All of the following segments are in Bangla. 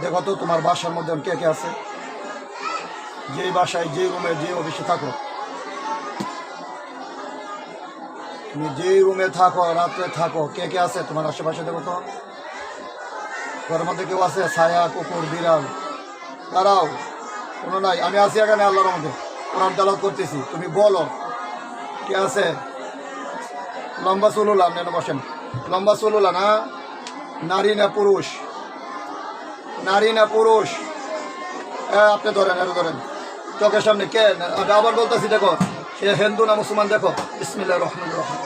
দেখো তো তোমার বাসার মধ্যে কে কে আছে? যে বাসায় যে রুমে যে অফিসে থাকো। তুমি যে রুমে থাকো, রাত্রে থাকো, কে কে আছে তোমার আশেপাশে দেখো তো? ঘরের মধ্যে কেউ আছে? ছায়া, কুকুর, বিড়াল। দাঁড়াও, কোনো নাই। আমি আছি এখানে আল্লাহর মধ্যে কোরআন তালাত করতেছি। তুমি বলো, কে আছে? লম্বা চুলুলা নেন, বসেন। লম্বা চুলুলা না নারী না পুরুষ? নারী না পুরুষ? হ্যাঁ আপনি ধরেন এটা ধরেন। চোখের সামনে কে? আবার বলতেছি, দেখো। সে হিন্দু না মুসলমান, দেখো। ইসমিল্লা রহমান রহমান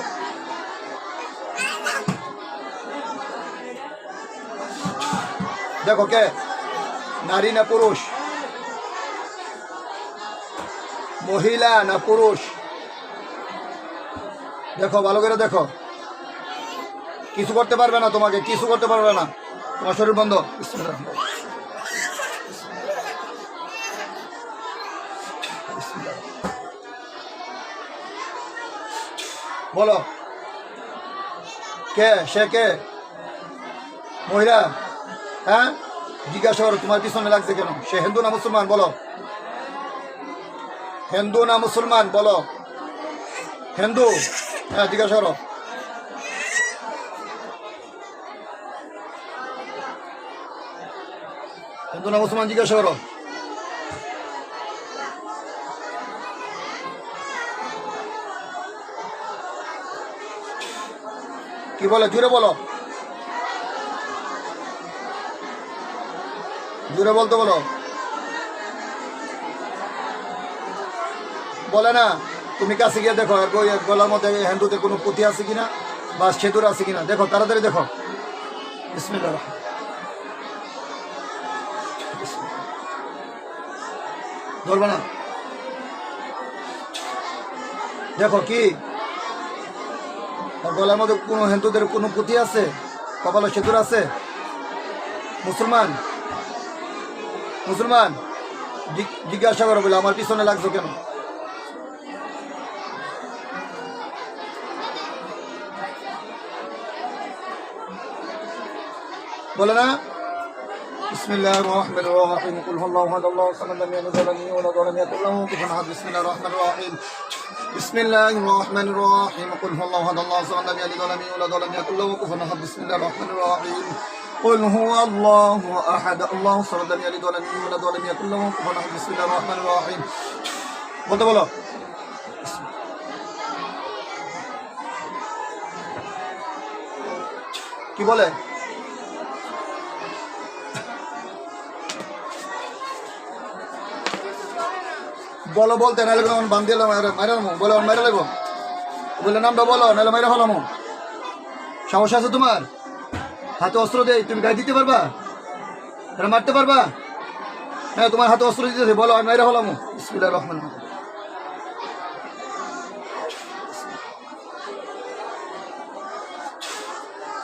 দেখো কে? নারী না পুরুষ? মহিলা না পুরুষ? দেখো, ভালো করে দেখো। কিছু করতে পারবে না তোমাকে, কিছু করতে পারবে না। তোমার শরীর বন্ধ। বলো। কে? সে কে? মহিলা? হ্যাঁ? জিজ্ঞাসা করো, তোমার পিছনে লাগছে কেন? সে হিন্দু না মুসলমান? বলো। হিন্দু না মুসলমান? বলো। হিন্দু। হ্যাঁ জিজ্ঞাসা করো। না মুসলমান, জিজ্ঞাসা করো। কি বলে? জুড়ে বলো। জুড়ে বলতে বলো। বলে না। তুমি কাছে গিয়ে দেখো গলার মধ্যে হিন্দুদের কোনো পুঁথি আছে কিনা বা সেতুর আছে কিনা? দেখো, তাড়াতাড়ি দেখো। ধরবে না। দেখো কি? গলার মধ্যে কোনো হিন্দুদের কোনো পুঁথি আছে? কপালে সেতুর আছে? মুসলমান? মুসলমান? জিজ্ঞাসা করো বলে, আমার পিছনে লাগছো কেন? বলে না بسم الله الرحمن الرحيم قل هو الله احد الله الصمد لم يلد ولم يولد ولم يكن له كفوا احد بسم الله الرحمن الرحيم بسم الله الرحمن الرحيم قل هو الله احد الله الصمد لم يلد ولم يولد ولم يكن له كفوا احد بسم الله الرحمن الرحيم قل هو الله احد الله الصمد لم يلد ولم يولد ولم يكن له كفوا احد بسم الله الرحمن الرحيم বলতে বলো কি বলে বলো বলতে, নাহলে কোনো বান দিয়ে মারা বলে মারা লাগবো বলে নামটা বলো, নাহলে মারা হলাম সমস্যা আছে তোমার? হাতে অস্ত্র দেই, তুমি গায়ে দিতে পারবা? এটা মারতে পারবা? হ্যাঁ তোমার হাতে অস্ত্র দিতেছে, বলো আমি মারা হলাম বিসমিল্লাহির রহমানির রহিম।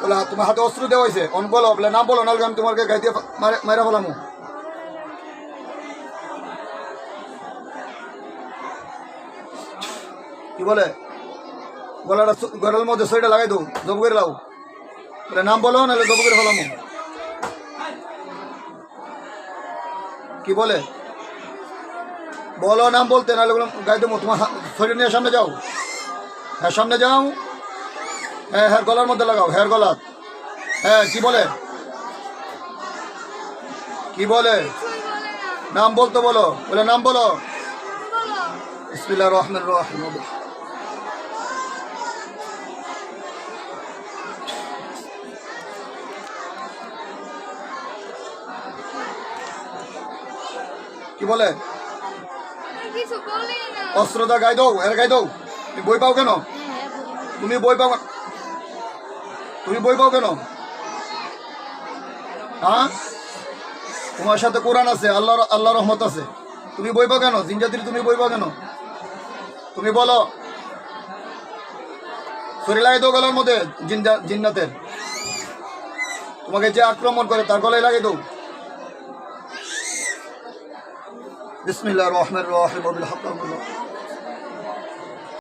বলে, তোমার হাতে অস্ত্র দেওয়া হয়েছে, অন বলো, বলে নাম বলো, নাহলে আমি তোমাকে গায়ে দিয়ে মারা হলাম কি বলে? গলাটা গলার মধ্যে শরীরটা লাগাই দৌ জব করে লাও। বলে নাম বলো নাহলে জব করে ফেলাম কি বলে? বলো নাম বলতে নাহলে গাই দেবো তোমার শরীর নিয়ে সামনে যাও। হ্যাঁ সামনে যাও। হ্যাঁ হ্যাঁ গলার মধ্যে লাগাও হ্যাঁ গলার হ্যাঁ কি বলে? কি বলে? নাম বলতে বলো বলে নাম বলো। রহমান রহিম। কি বলে? অস্ত্রটা গাই দাও এর গাই দাও। তুমি বই পাও কেন? তুমি বই পাও তুমি বই পাও কেন? হ্যাঁ? তোমার সাথে কোরআন আছে আল্লাহ আল্লাহ রহমত আছে। তুমি বই পাও কেন? জিনজাতির তুমি বই পাও কেন? তুমি বলো। শরীর লাগে দাও গলার মধ্যে জিন্নাতের। তোমাকে যে আক্রমণ করে তার গলায় লাগে দাও। বিসমিল্লাহ রহমান রহিম বিল হক